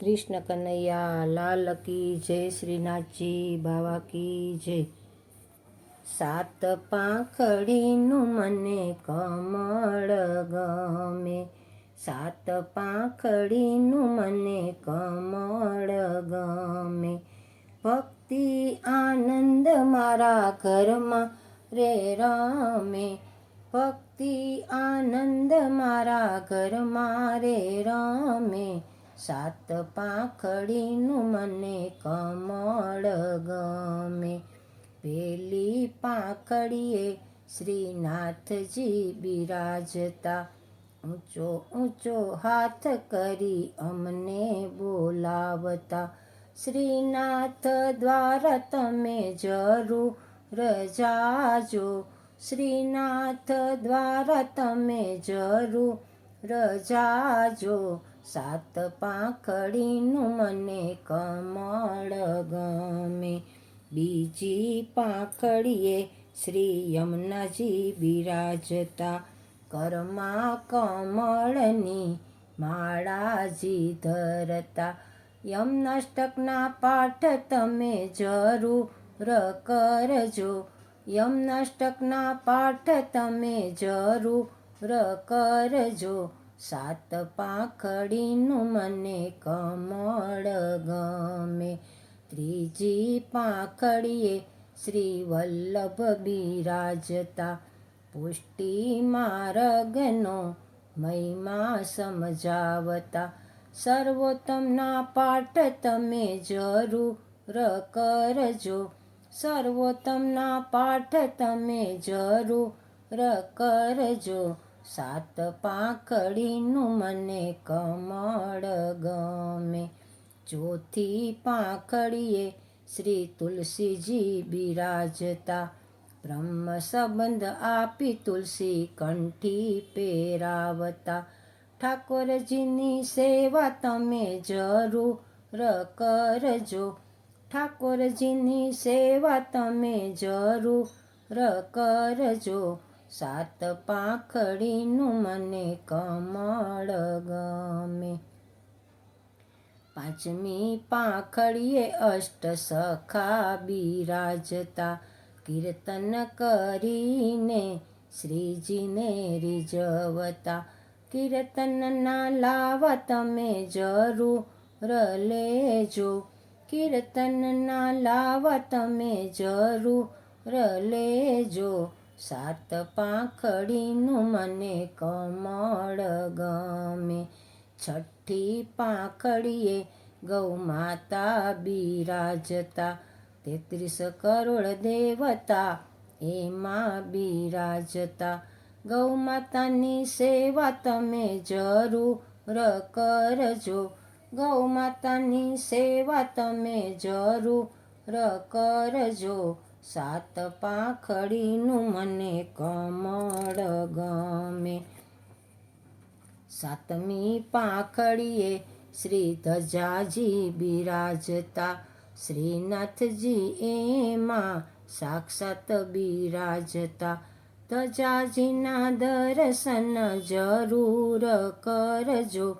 કૃષ્ણ કનૈયા, લાલ કી જય, શ્રીનાથજી, બાવા કી જય. સાત પાંખડીનું મને કમળ ગમે. સાત પાંખડીનું મને કમળ ગમે. ભક્તિ, આનંદ મારા ઘરમાં રે રમે. ભક્તિ, આનંદ મારા ઘરમાં રે રમે. સાત પાંખડીનું મને કમળ ગમે. પેલી પાંખડીએ શ્રીનાથજી બિરાજતા. ઊંચો ઊંચો હાથ કરી અમને બોલાવતા. શ્રીનાથ દ્વારા તમે જરૂર જાજો શ્રીનાથ દ્વારા તમે જરૂર જાજો સાત પાંખડીનું મને કમળ ગમે. બીજી પાંખડીએ શ્રી યમુનાજી બિરાજતા કરમા કમળની માળાજી ધરતા. યમનાષ્ટકના પાઠ તમે જરૂર કરજો. યમનાષ્ટકના પાઠ તમે જરૂર કરજો. સાત પાંખડીનું મને કમળ ગમે. ત્રીજી પાંખડીએ શ્રી વલ્લભ બિરાજતા. પુષ્ટિ માર્ગનો મહિમા સમજાવતા. સર્વોત્તમના પાઠ તમે જરૂર કરજો. સર્વોત્તમના પાઠ તમે જરૂર કરજો. સાત પાંખડીનું મને કમળ ગમે. ચોથી પાંખડીએ શ્રી તુલસીજી બિરાજતા. બ્રહ્મ સંબંધ આપી તુલસી કંઠી પહેરાવતા. ઠાકોરજીની સેવા તમે જરૂર કરજો. ઠાકોરજીની સેવા તમે જરૂર કરજો. સાત પાંખડીનું મને કમળ ગમે. પાંચમી પાંખડીએ અષ્ટ સખા બિરાજતા. કીર્તન કરીને શ્રીજીને રીઝવતા. કીર્તનના લાવા તમે જરૂર લેજો. કીર્તનના લાવા તમે જરૂર લેજો. સાત પાંખડીનું મને કમળ ગમે. છઠ્ઠી પાંખડીએ ગૌ માતા બિરાજતા. તેત્રીસ કરોડ દેવતા એમાં બિરાજતા. ગૌ માતાની સેવા તમે જરૂર કરજો. ગૌ માતાની સેવા તમે જરૂર કરજો. સાત પાંખડીનું મને કમળ ગમે. સાતમી પાંખડીએ શ્રી ધજાજી બિરાજતા. શ્રીનાથજી એમાં સાક્ષાત બિરાજતા. ધજાજીના દર્શન જરૂર કરજો.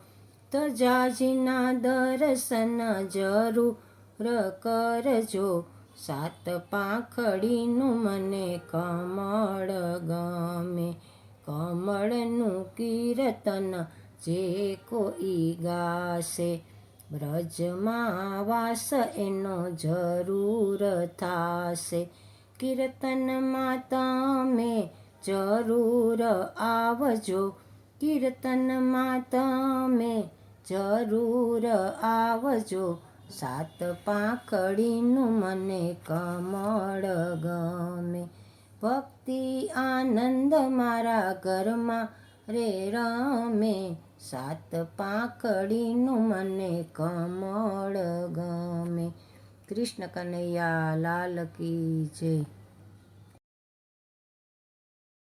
ધજાજીના દર્શન જરૂર કરજો. સાત પાંખડીનું મને કમળ ગમે. કમળનું કીર્તન જે કોઈ ગાશે. બ્રજમાં વાસ એનો જરૂર થાશે. કીર્તનમાં તમે જરૂર આવજો. કીર્તનમાં તમે જરૂર આવજો. સાત પાંખડીનું મને કમળ ગમે. ભક્તિ, આનંદ મારા ઘરમાં રે રમે. સાત પાંખડીનું મને કમળ ગમે. કૃષ્ણ કનૈયા, લાલ કી જય.